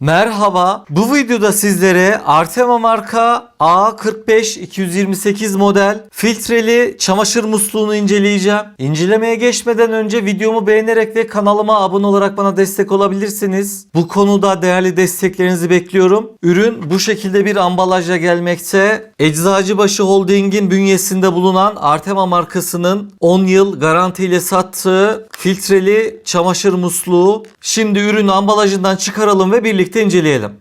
Merhaba. Bu videoda sizlere Artema marka A45-228 model filtreli çamaşır musluğunu inceleyeceğim. İncelemeye geçmeden önce videomu beğenerek ve kanalıma abone olarak bana destek olabilirsiniz. Bu konuda değerli desteklerinizi bekliyorum. Ürün bu şekilde bir ambalajla gelmekte. Eczacıbaşı Holding'in bünyesinde bulunan Artema markasının 10 yıl garantiyle sattığı filtreli çamaşır musluğu. Şimdi ürünü ambalajından çıkaralım ve birlikte inceleyelim.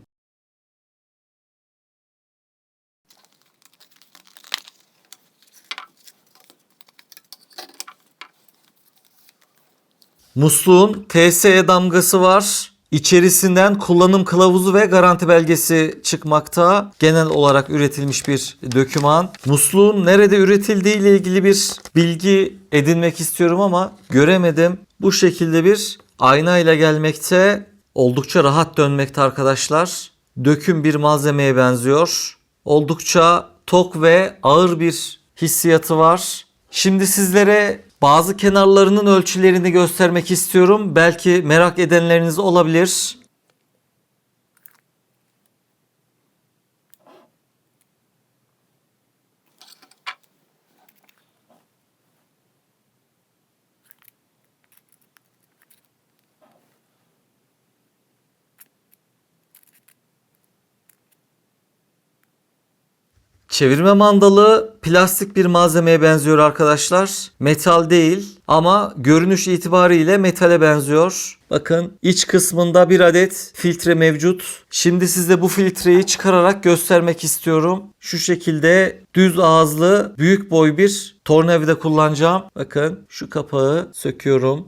Musluğun TSE damgası var. İçerisinden kullanım kılavuzu ve garanti belgesi çıkmakta. Genel olarak üretilmiş bir döküman. Musluğun nerede üretildiği ile ilgili bir bilgi edinmek istiyorum ama göremedim. Bu şekilde bir ayna ile gelmekte. Oldukça rahat dönmekte arkadaşlar. Döküm bir malzemeye benziyor. Oldukça tok ve ağır bir hissiyatı var. Şimdi sizlere bazı kenarlarının ölçülerini göstermek istiyorum. Belki merak edenleriniz olabilir. Çevirme mandalı plastik bir malzemeye benziyor arkadaşlar. Metal değil ama görünüş itibariyle metale benziyor. Bakın iç kısmında bir adet filtre mevcut. Şimdi size bu filtreyi çıkararak göstermek istiyorum. Şu şekilde düz ağızlı büyük boy bir tornavida kullanacağım. Bakın şu kapağı söküyorum.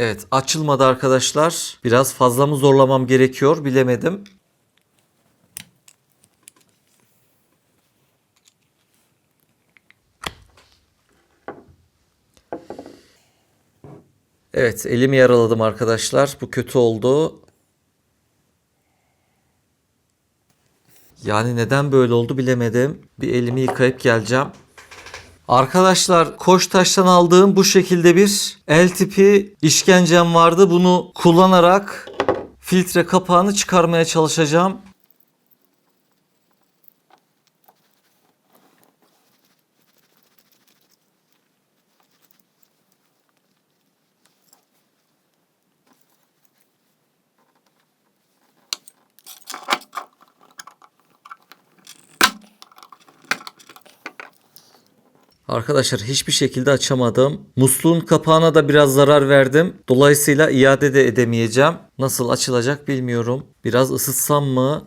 Evet açılmadı arkadaşlar. Biraz fazla mı zorlamam gerekiyor bilemedim. Evet elimi yaraladım arkadaşlar. Bu kötü oldu. Yani neden böyle oldu bilemedim. Bir elimi yıkayıp geleceğim. Arkadaşlar Koçtaş'tan aldığım bu şekilde bir el tipi işkencem vardı. Bunu kullanarak filtre kapağını çıkarmaya çalışacağım. Arkadaşlar hiçbir şekilde açamadım. Musluğun kapağına da biraz zarar verdim. Dolayısıyla iade de edemeyeceğim. Nasıl açılacak bilmiyorum. Biraz ısıtsam mı?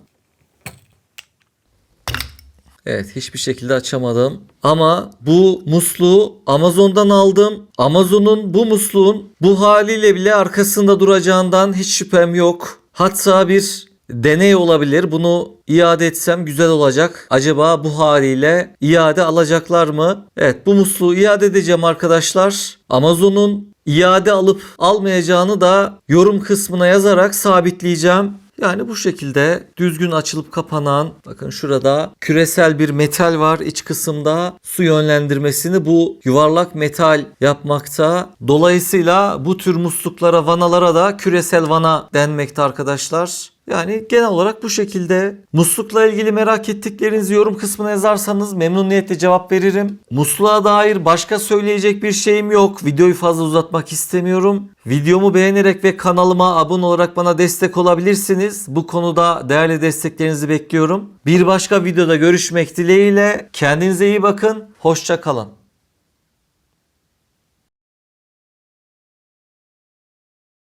Evet hiçbir şekilde açamadım. Ama bu musluğu Amazon'dan aldım. Amazon'un bu musluğun bu haliyle bile arkasında duracağından hiç şüphem yok. Hatta bir deney olabilir. Bunu iade etsem güzel olacak. Acaba bu haliyle iade alacaklar mı? Evet bu musluğu iade edeceğim arkadaşlar. Amazon'un iade alıp almayacağını da yorum kısmına yazarak sabitleyeceğim. Yani bu şekilde düzgün açılıp kapanan bakın şurada küresel bir metal var iç kısımda su yönlendirmesini bu yuvarlak metal yapmakta. Dolayısıyla bu tür musluklara vanalara da küresel vana denmekte arkadaşlar. Yani genel olarak bu şekilde. Muslukla ilgili merak ettiklerinizi yorum kısmına yazarsanız memnuniyetle cevap veririm. Musluğa dair başka söyleyecek bir şeyim yok. Videoyu fazla uzatmak istemiyorum. Videomu beğenerek ve kanalıma abone olarak bana destek olabilirsiniz. Bu konuda değerli desteklerinizi bekliyorum. Bir başka videoda görüşmek dileğiyle. Kendinize iyi bakın. Hoşça kalın.